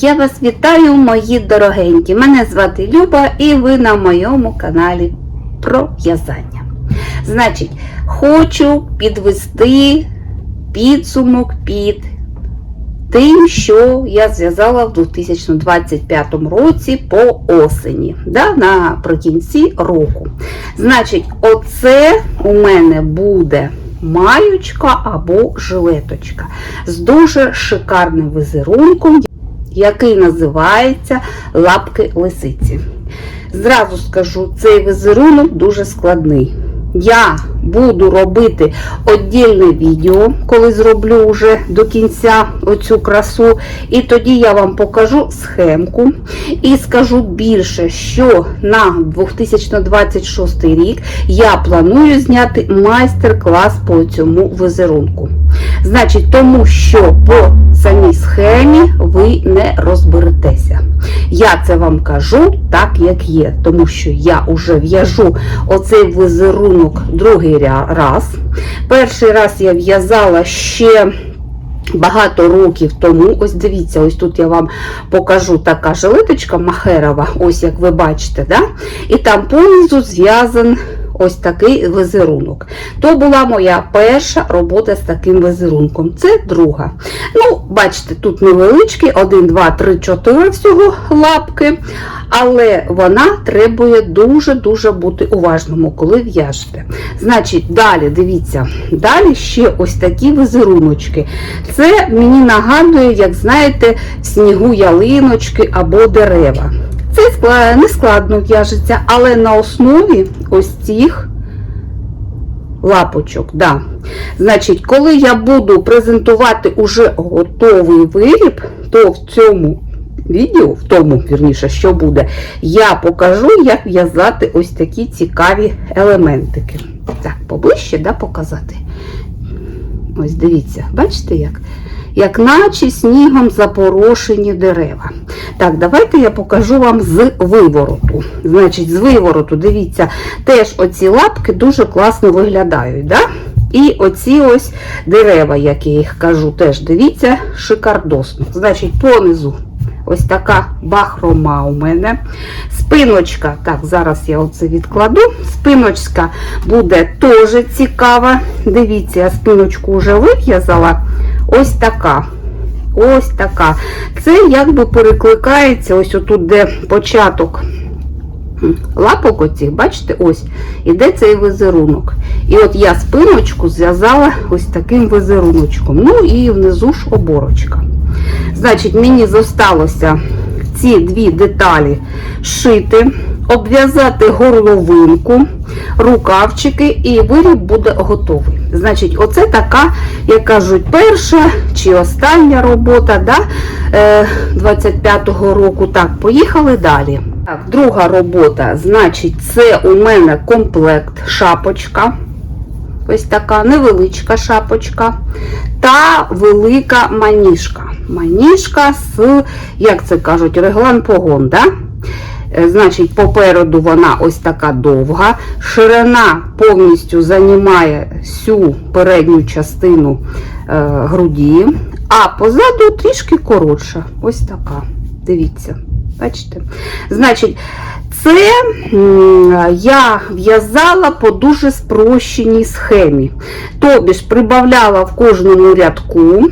Я вас вітаю, мої дорогенькі. Мене звати Люба і ви на моєму каналі про в'язання. Значить, хочу підвести підсумок під тим, що я зв'язала в 2025 році по осені, да, наприкінці року. Значить, оце у мене буде маючка або жилеточка з дуже шикарним візерунком, який називається лапки лисиці. Зразу скажу, цей візерунок дуже складний. Я буду робити віддільне відео, коли зроблю вже до кінця оцю красу. І тоді я вам покажу схемку і скажу більше, що на 2026 рік я планую зняти майстер-клас по цьому візерунку. Значить, тому що по самій схемі ви не розберетеся. Я це вам кажу так, як є, тому що я вже в'яжу оцей візерунок другий раз. Перший раз я в'язала ще. Багато років тому, ось дивіться, ось тут я вам покажу така жилеточка махерова, ось як ви бачите, да? і там понизу зв'язан ось такий візерунок. То була моя перша робота з таким візерунком. Це друга. Ну, бачите, тут невеличкі, 1, 2, 3, 4 всього лапки, але вона требує дуже-дуже бути уважному, коли в'яжете. Значить, далі, дивіться, далі ще ось такі візеруночки. Це мені нагадує, як знаєте, в снігу ялиночки або дерева. Це не складно в'яжеться, але на основі ось цих лапочок. Да. Значить, коли я буду презентувати уже готовий виріб, то в цьому відео, в тому, вірніше, що буде, я покажу, як в'язати ось такі цікаві елементики. Так, поближче да, показати. Ось дивіться, бачите як? Як наче снігом запорошені дерева. Так, давайте я покажу вам з вивороту. Значить, з вивороту, дивіться, теж оці лапки дуже класно виглядають. Да? І оці ось дерева, як я їх кажу, теж дивіться, шикардосно. Значить, понизу ось така бахрома у мене. Спиночка, так, зараз я оце відкладу. Спиночка буде теж цікава. Дивіться, я спиночку вже вив'язала. Ось така. Ось така. Це якби перекликається, ось отут, де початок лапок оцих, бачите, ось, іде цей візерунок. І от я спиночку зв'язала ось таким візеруночком. Ну і внизу ж оборочка. Значить, мені зосталося ці дві деталі шити, обв'язати горловинку, рукавчики, і виріб буде готовий. Значить, оце така, як кажуть, перша чи остання робота да, е, 25-го року. Так, поїхали далі. Так, друга робота, значить, це у мене комплект шапочка. Ось така невеличка шапочка та велика маніжка. Маніжка з, як це кажуть, реглан погон. Да? Е, Значить, попереду вона ось така довга. Ширина повністю займає всю передню частину е, груді, а позаду трішки коротша. Ось така. Дивіться, бачите? Значить, це я в'язала по дуже спрощеній схемі. Тобі ж прибавляла в кожному рядку,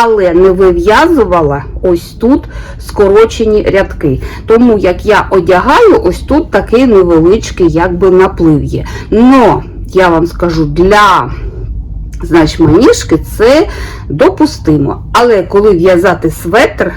але не вив'язувала ось тут скорочені рядки. Тому як я одягаю, ось тут такий невеличкий якби наплив є. Но, я вам скажу, для значить, маніжки це допустимо. Але коли в'язати светр,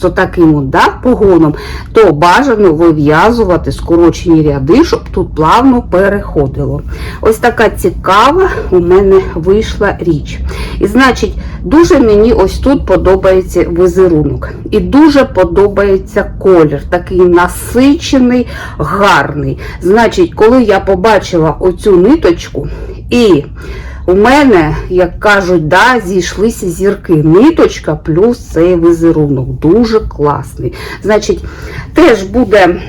з отаким от, да, погоном, то бажано вив'язувати скорочені ряди, щоб тут плавно переходило. Ось така цікава у мене вийшла річ. І значить, дуже мені ось тут подобається візерунок. І дуже подобається колір, такий насичений, гарний. Значить, коли я побачила оцю ниточку і у мене, як кажуть, да, зійшлися зірки. Ниточка плюс цей візерунок. Дуже класний. Значить, теж буде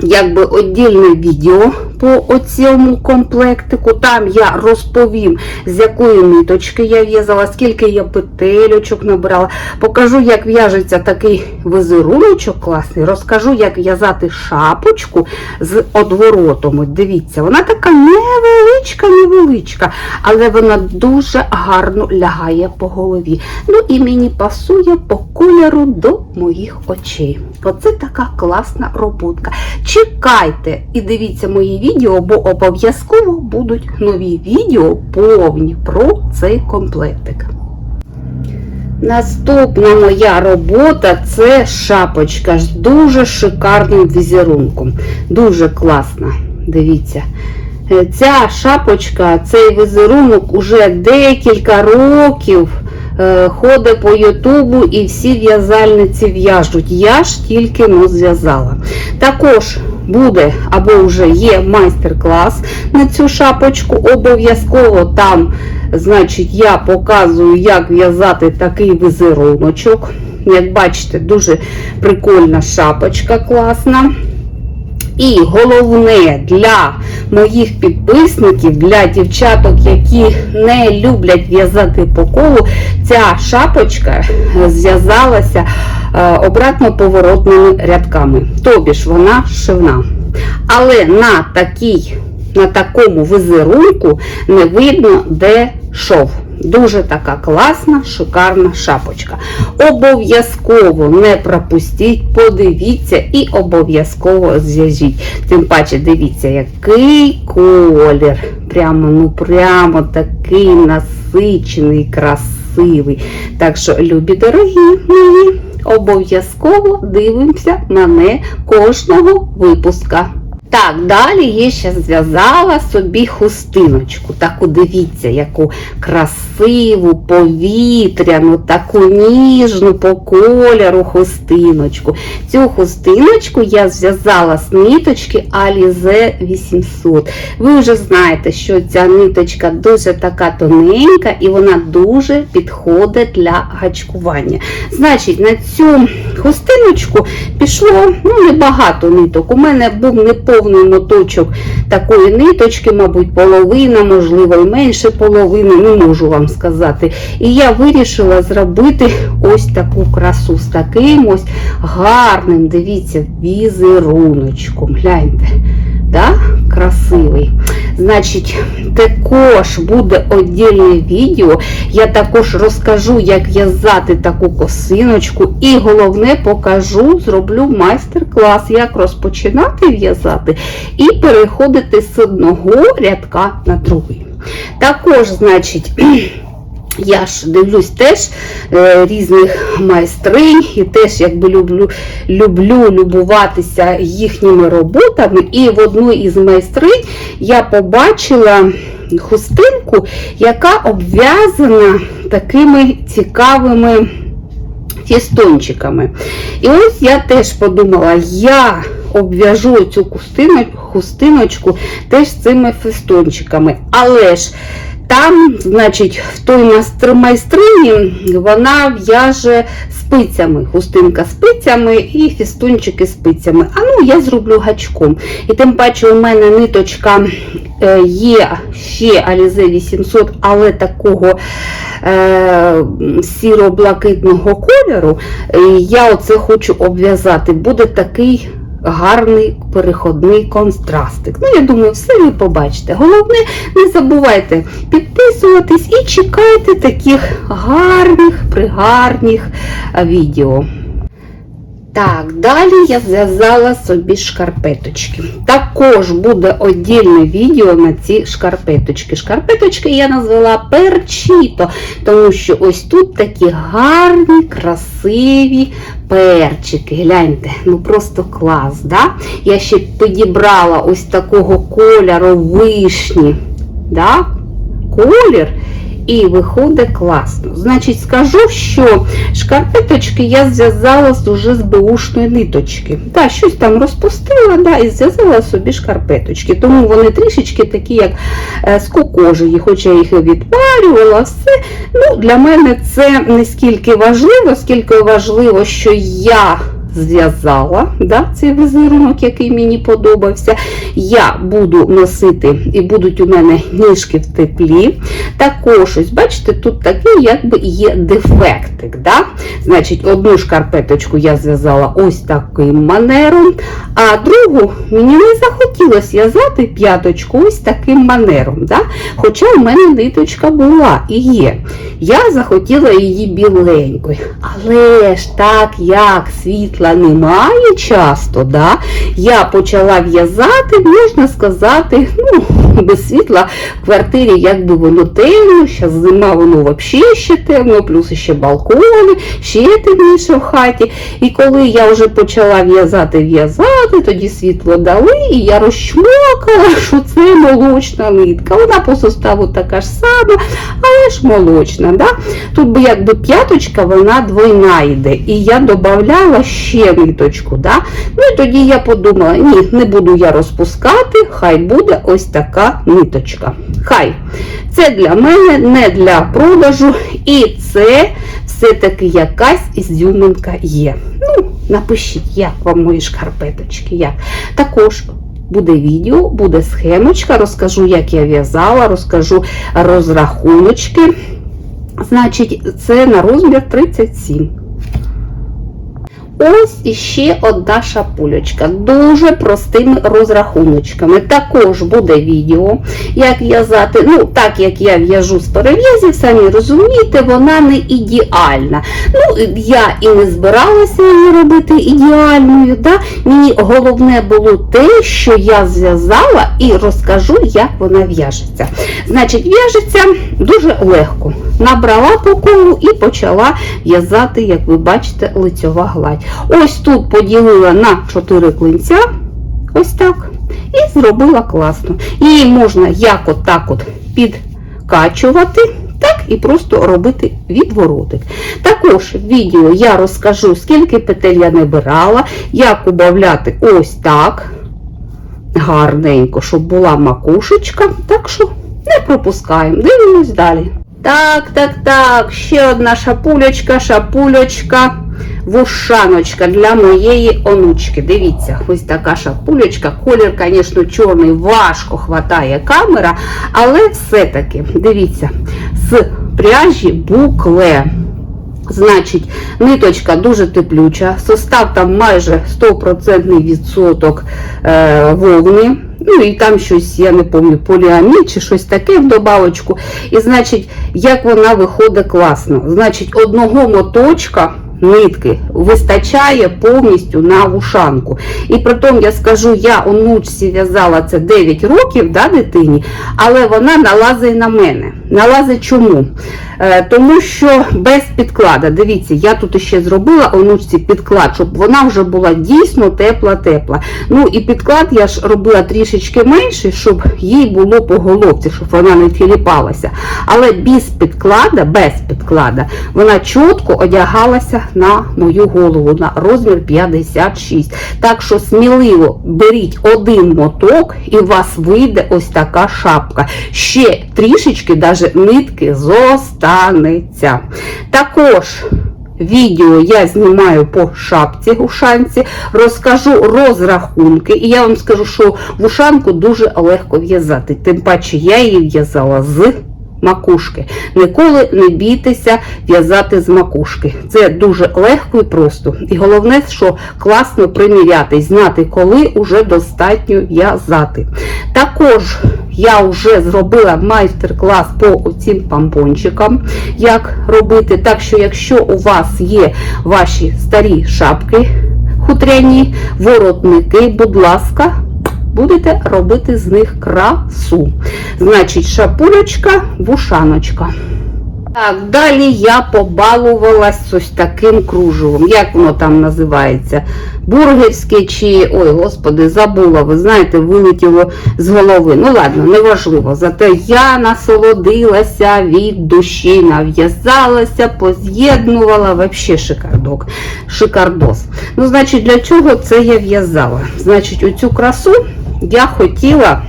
якби віддільне відео по цьому комплектику. Там я розповім, з якої ниточки я в'язала, скільки я петельочок набирала. Покажу, як в'яжеться такий візеруночок класний. Розкажу, як в'язати шапочку з одворотом. От Дивіться, вона така невеличка, невеличка, але вона дуже гарно лягає по голові. Ну і мені пасує по кольору до моїх очей. Оце така класна роботка. Чекайте і дивіться мої відео, бо обов'язково будуть нові відео повні про цей комплектик. Наступна моя робота це шапочка з дуже шикарним візерунком. Дуже класна. Дивіться. Е, Ця шапочка, цей візерунок уже декілька років е, ходить по Ютубу і всі в'язальниці в'яжуть. Я ж тільки ну, зв'язала. Також буде або вже є майстер-клас на цю шапочку. Обов'язково там, значить, я показую, як в'язати такий візеруночок. Як бачите, дуже прикольна шапочка класна. І головне для моїх підписників, для дівчаток, які не люблять в'язати по колу, ця шапочка зв'язалася е, обратно поворотними рядками. Тобі ж вона шивна. Але на такій, на такому візерунку не видно, де шов. Дуже така класна, шикарна шапочка. Обов'язково не пропустіть, подивіться і обов'язково зв'яжіть. Тим паче, дивіться, який колір. Прямо, ну прямо такий насичений, красивий. Так що, любі дорогі мої, обов'язково дивимося мене кожного випуска. Так, далі я ще зв'язала собі хустиночку. Таку дивіться, яку красиву, повітряну, таку ніжну по кольору хустиночку. Цю хустиночку я зв'язала з ниточки Alize 800. Ви вже знаєте, що ця ниточка дуже така тоненька і вона дуже підходить для гачкування. Значить, на цю хустиночку пішло ну, небагато ниток. У мене був неповний моточок такої ниточки, мабуть, половина, можливо, і менше половини, не можу вам сказати. І я вирішила зробити ось таку красу з таким ось гарним, дивіться, візеруночком. Гляньте. Да? Красивий. Значить, також буде окреме відео. Я також розкажу, як в'язати таку косиночку. І головне покажу, зроблю майстер-клас, як розпочинати в'язати і переходити з одного рядка на другий. Також, значить, я ж дивлюсь теж е, різних майстринь і теж якби люблю люблю любуватися їхніми роботами. І в одній із майстринь я побачила хустинку, яка обв'язана такими цікавими фістончиками. І ось я теж подумала, я обв'яжу цю хустиночку теж цими фістончиками. Але ж там, значить, в той майстрині вона в'яже спицями, хустинка спицями і фістунчики спицями. А ну я зроблю гачком. І тим паче у мене ниточка е, є ще Alize 800, але такого е, сіро-блакитного кольору. Я оце хочу обв'язати. Буде такий гарний переходний контрастик. Ну, я думаю, все ви побачите. Головне, не забувайте підписуватись і чекайте таких гарних, пригарних відео. Так, далі я зв'язала собі шкарпеточки. Також буде віддільне відео на ці шкарпеточки. Шкарпеточки я назвала перчіто, тому що ось тут такі гарні, красиві перчики. Гляньте, ну просто клас. да? Я ще підібрала ось такого кольору вишні. Да? Колір і виходить класно. Значить, скажу, що шкарпеточки я зв'язала уже з беушної ниточки. Так, щось там розпустила да, і зв'язала собі шкарпеточки. Тому вони трішечки такі, як е, з хоча я їх і відпарювала, все. Ну, Для мене це не скільки важливо, скільки важливо, що я зв'язала да, цей візерунок, який мені подобався. Я буду носити і будуть у мене ніжки в теплі. Також, ось, бачите, тут такий якби є дефектик. Да? Значить, одну шкарпеточку я зв'язала ось таким манером, а другу мені не захотілося в'язати п'яточку ось таким манером. Да? Хоча в мене ниточка була і є. Я захотіла її біленькою. Але ж так як світла немає часто, да, я почала в'язати, можна сказати, ну, без світла в квартирі, якби воно темно, зараз зима, воно взагалі ще темно, плюс ще балкони, ще темніше в хаті. І коли я вже почала в'язати, в'язати, тоді світло дали, і я розчмокала, що це молочна нитка. Вона по составу така ж сама, але ж молочна. Да? Тут би якби п'яточка, вона двойна йде. І я додавала ще ниточку. Да? Ну і тоді я подумала, ні, не буду я розпускати, хай буде ось така ниточка. Хай. Це для мене, не для продажу. І це все-таки якась ізюминка є. Ну, напишіть, як вам мої шкарпеточки. як. Також буде відео, буде схемочка, розкажу, як я в'язала, розкажу розрахуночки. Значить, це на розмір 37. Ось іще одна шапулечка. Дуже простими розрахуночками. Також буде відео, як в'язати. Ну, так як я в'яжу з перев'язів, самі розумієте, вона не ідеальна. Ну, я і не збиралася її робити ідеальною. Да? Мені головне було те, що я зв'язала, і розкажу, як вона в'яжеться. Значить, в'яжеться дуже легко. Набрала по колу і почала в'язати, як ви бачите, лицьова гладь. Ось тут поділила на 4 клинця, ось так, і зробила класно. Її можна як от так от підкачувати, так і просто робити відворотик. Також в відео я розкажу, скільки петель я набирала, як убавляти ось так, гарненько, щоб була макушечка. Так що не пропускаємо, дивимось далі. Так, так, так, ще одна шапулечка, шапулечка, вушаночка для моєї онучки. Дивіться, ось така шапулечка. Колір, звісно, чорний, важко хватає камера, але все-таки, дивіться, з пряжі букле. Значить, ниточка дуже теплюча, состав там майже 100% відсоток е, вовни. Ну і там щось, я не пам'ятаю, поліамід чи щось таке в добавочку. І значить, як вона виходить класно. Значить, одного моточка нитки вистачає повністю на вушанку. І притом я скажу, я онучці в'язала це 9 років да, дитині, але вона налазить на мене. Налазить чому? Е, тому що без підклада, дивіться, я тут ще зробила онучці підклад, щоб вона вже була дійсно тепла-тепла. Ну і підклад я ж робила трішечки менший, щоб їй було по головці, щоб вона не тіліпалася. Але без підклада, без підклада, вона чітко одягалася на мою голову на розмір 56. Так що сміливо беріть один моток і у вас вийде ось така шапка. Ще трішечки навіть нитки зостанеться. Також Відео я знімаю по шапці ушанці, розкажу розрахунки, і я вам скажу, що вушанку дуже легко в'язати. Тим паче я її в'язала з макушки. Ніколи не бійтеся в'язати з макушки. Це дуже легко і просто. І головне, що класно приміряти, знати, коли вже достатньо в'язати. Також я вже зробила майстер-клас по цим помпончикам, як робити. Так що, якщо у вас є ваші старі шапки хутряні, воротники, будь ласка, будете робити з них красу. Значить, шапулечка, вушаночка. Так, далі я побалувалась ось таким кружевом. Як воно там називається? Бургерське чи, ой, господи, забула, ви знаєте, вилетіло з голови. Ну ладно, неважливо. Зате я насолодилася від душі, нав'язалася, поз'єднувала. Взагалі шикардок, шикардос. Ну, значить, для чого це я в'язала? Значить, оцю красу я хотіла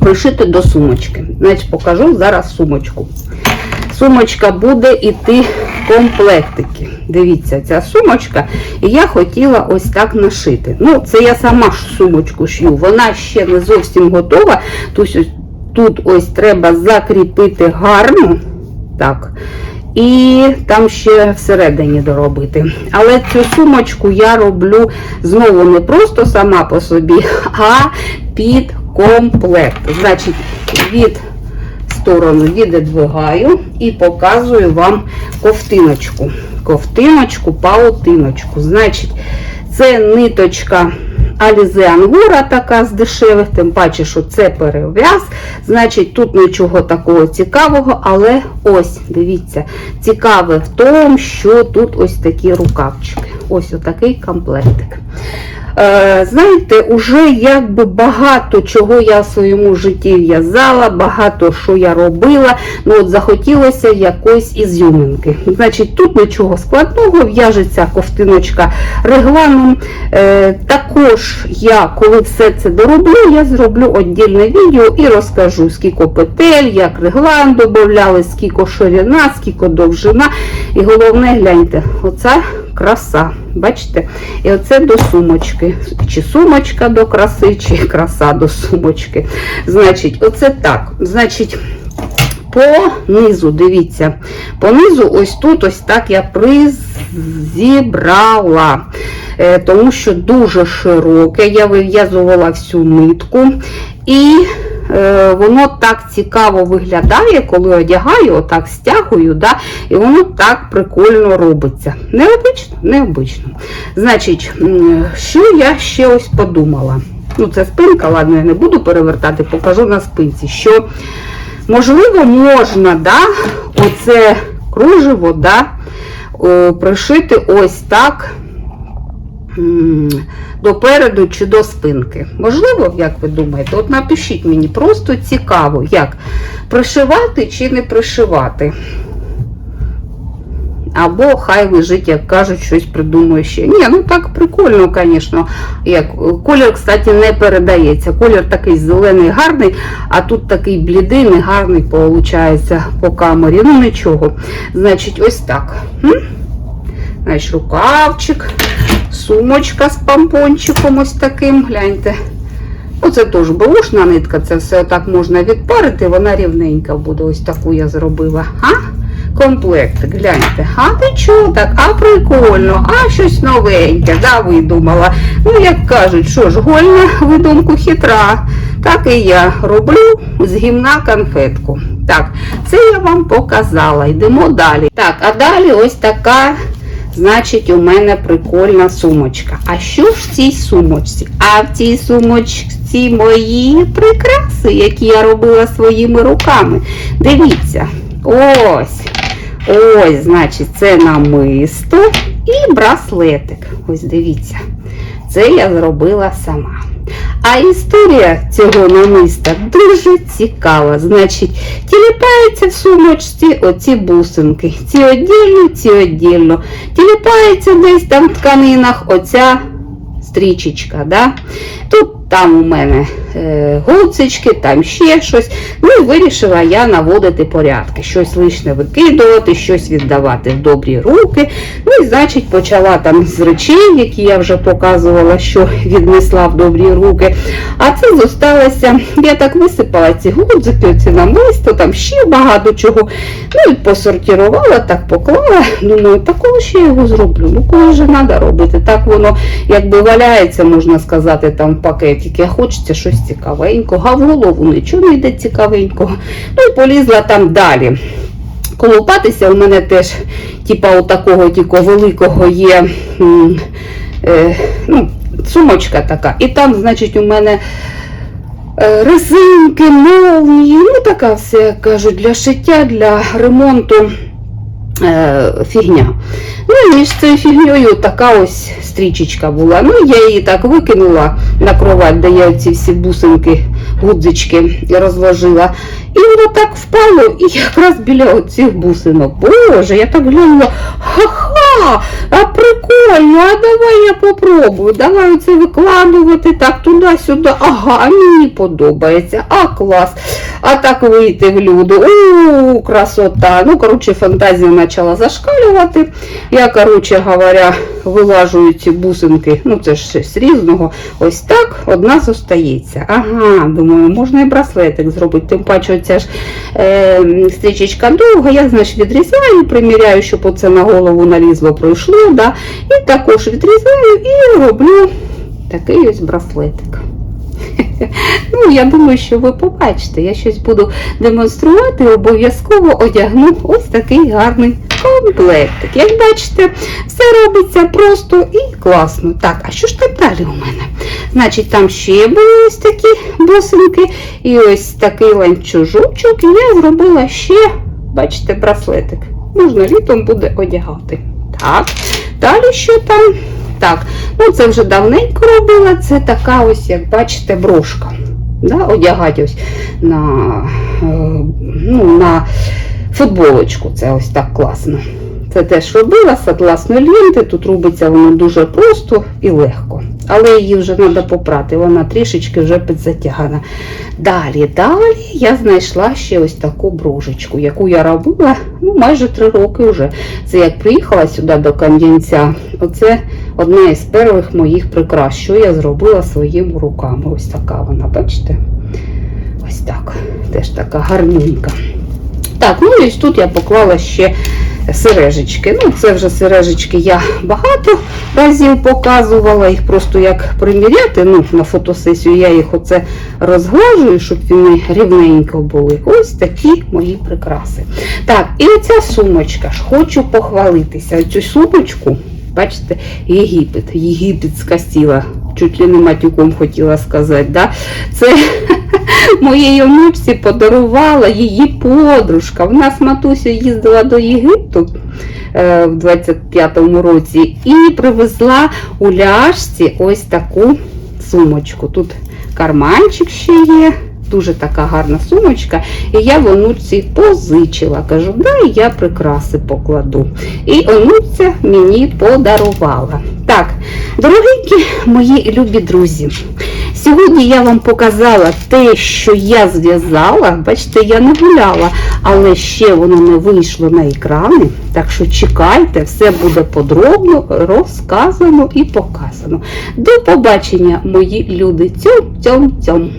пришити до сумочки. Значить, покажу зараз сумочку. Сумочка буде йти в комплектики. Дивіться, ця сумочка. І я хотіла ось так нашити. Ну, це я сама ж сумочку шью. Вона ще не зовсім готова. Тут, ось- треба закріпити гарно. Так. І там ще всередині доробити. Але цю сумочку я роблю знову не просто сама по собі, а під комплект. Значить, від сторону віддвигаю і показую вам ковтиночку. Ковтиночку, паутиночку. Значить, це ниточка Alize Angora така з дешевих, тим паче, що це перев'яз. Значить, тут нічого такого цікавого, але ось, дивіться, цікаве в тому, що тут ось такі рукавчики. Ось отакий комплектик. Е, знаєте, уже якби багато чого я в своєму житті в'язала, багато що я робила. Ну от захотілося якоїсь ізюминки. Значить, тут нічого складного, в'яжеться ковтиночка регланом. Е, також я, коли все це дороблю, я зроблю віддільне відео і розкажу, скільки петель, як реглан додавали, скільки ширина, скільки довжина. І головне, гляньте, оця краса. Бачите? І оце до сумочки. Чи сумочка до краси, чи краса до сумочки. Значить, оце так. Значить, по низу, дивіться, по низу ось тут ось так я призібрала. Е, Тому що дуже широке, я вив'язувала всю нитку. І воно так цікаво виглядає, коли одягаю, отак стягую, да, і воно так прикольно робиться. Необично, необично. Значить, що я ще ось подумала? Ну, це спинка, ладно, я не буду перевертати, покажу на спинці, що можливо можна, да, оце кружево, да, пришити ось так допереду чи до спинки. Можливо, як ви думаєте? От напишіть мені, просто цікаво, як пришивати чи не пришивати. Або хай лежить, як кажуть, щось придумує ще. Ні, ну так прикольно, звісно. Колір, кстати, не передається. Колір такий зелений, гарний, а тут такий блідий, негарний, виходить, по камері. Ну нічого. Значить, ось так. Значить, рукавчик, сумочка з помпончиком ось таким. Гляньте. Оце теж бушна нитка, це все так можна відпарити, вона рівненька буде. Ось таку я зробила. А? Комплектик, гляньте. А ти чого так? А прикольно, а щось новеньке, да, видумала. Ну, як кажуть, що ж, гольна видумку хитра. Так і я роблю з гімна конфетку. Так, це я вам показала. Йдемо далі. Так, а далі ось така Значить, у мене прикольна сумочка. А що ж в цій сумочці? А в цій сумочці мої прикраси, які я робила своїми руками. Дивіться, ось. Ось, значить, це намисто і браслетик. Ось дивіться. Це я зробила сама. А історія цього намиста дуже цікава. Значить, тіліпаються в сумочці оці бусинки. Ці віддільно, ці віддільно. Тіліпається десь там в тканинах оця стрічечка. Да? Тут там у мене е, гуцечки, там ще щось. Ну і вирішила я наводити порядки. Щось лишне викидувати, щось віддавати в добрі руки. Ну і значить почала там з речей, які я вже показувала, що віднесла в добрі руки. А це зосталося, я так висипала ці гудзики, ці намисто, там ще багато чого. Ну і посортувала, так поклала. Думаю, такого ще я його зроблю. Ну, коли вже треба робити. Так воно якби валяється, можна сказати, там в пакетики. А хочеться щось цікавенького. А в голову нічого не йде цікавенького. Ну і полізла там далі. Колупатися у мене теж, типа, у такого тільки великого є. Е, ну, сумочка така. І там, значить, у мене е, резинки, молнії, ну така все, кажуть, для шиття, для ремонту фігня. Ну між цією фігньою така ось стрічечка була. Ну, я її так викинула на кровать, де я ці всі бусинки, гудзички розложила. І воно так впало, і якраз біля оцих бусинок. Боже, я так глянула, ха-ха, а прикольно, а давай я попробую. Давай оце викладувати так туди-сюди. Ага, мені подобається, а клас. А так вийти в люди. У, красота. Ну, коротше, фантазія почала зашкалювати. Я, коротше говоря, вилажую ці бусинки. Ну, це ж щось різного. Ось так одна зостається. Ага, думаю, можна і браслетик зробити. Тим паче, оця ж е, стрічечка довга, я, значить, відрізаю, приміряю, щоб оце на голову налізло, пройшло. Да? І також відрізаю і роблю такий ось браслетик. Ну, я думаю, що ви побачите. Я щось буду демонструвати, обов'язково одягну ось такий гарний комплектик. Як бачите, все робиться просто і класно. Так, а що ж там далі у мене? Значить, там ще були ось такі бусинки і ось такий ланцюжочок. І я зробила ще, бачите, браслетик. Можна літом буде одягати. Так, далі що там? Так, ну це вже давненько робила. Це така ось, як бачите, брошка. Да, одягати ось на, е, ну, на футболочку. Це ось так класно. Це теж робила з атласної ленти. Тут робиться воно дуже просто і легко. Але її вже треба попрати, вона трішечки вже підзатягана. Далі, далі я знайшла ще ось таку брожечку, яку я робила ну, майже три роки вже. Це як приїхала сюди до Кам'янця. Оце одна із перших моїх прикрас, що я зробила своїми руками. Ось така вона, бачите? Ось так. Теж така гарненька. Так, ну і тут я поклала ще сережечки. Ну, це вже сережечки я багато разів показувала, їх просто як приміряти. Ну, на фотосесію я їх оце розглажую, щоб вони рівненько були. Ось такі мої прикраси. Так, і оця сумочка ж хочу похвалитися. Цю сумочку, бачите, Єгипет, єгипетська сіла. Чуть ли не матюком хотіла сказати. Да? Це моєї онучці подарувала її подружка. Вона з матусею їздила до Єгипту е, в 25-му році і привезла у ляшці ось таку сумочку. Тут карманчик ще є. Дуже така гарна сумочка. І я в онуці позичила. Кажу, дай я прикраси покладу. І онуця мені подарувала. Так, дорогенькі мої любі друзі, сьогодні я вам показала те, що я зв'язала. Бачите, я не гуляла, але ще воно не вийшло на екрани. Так що чекайте, все буде подробно розказано і показано. До побачення, мої люди. Цьом, цьом, цьом.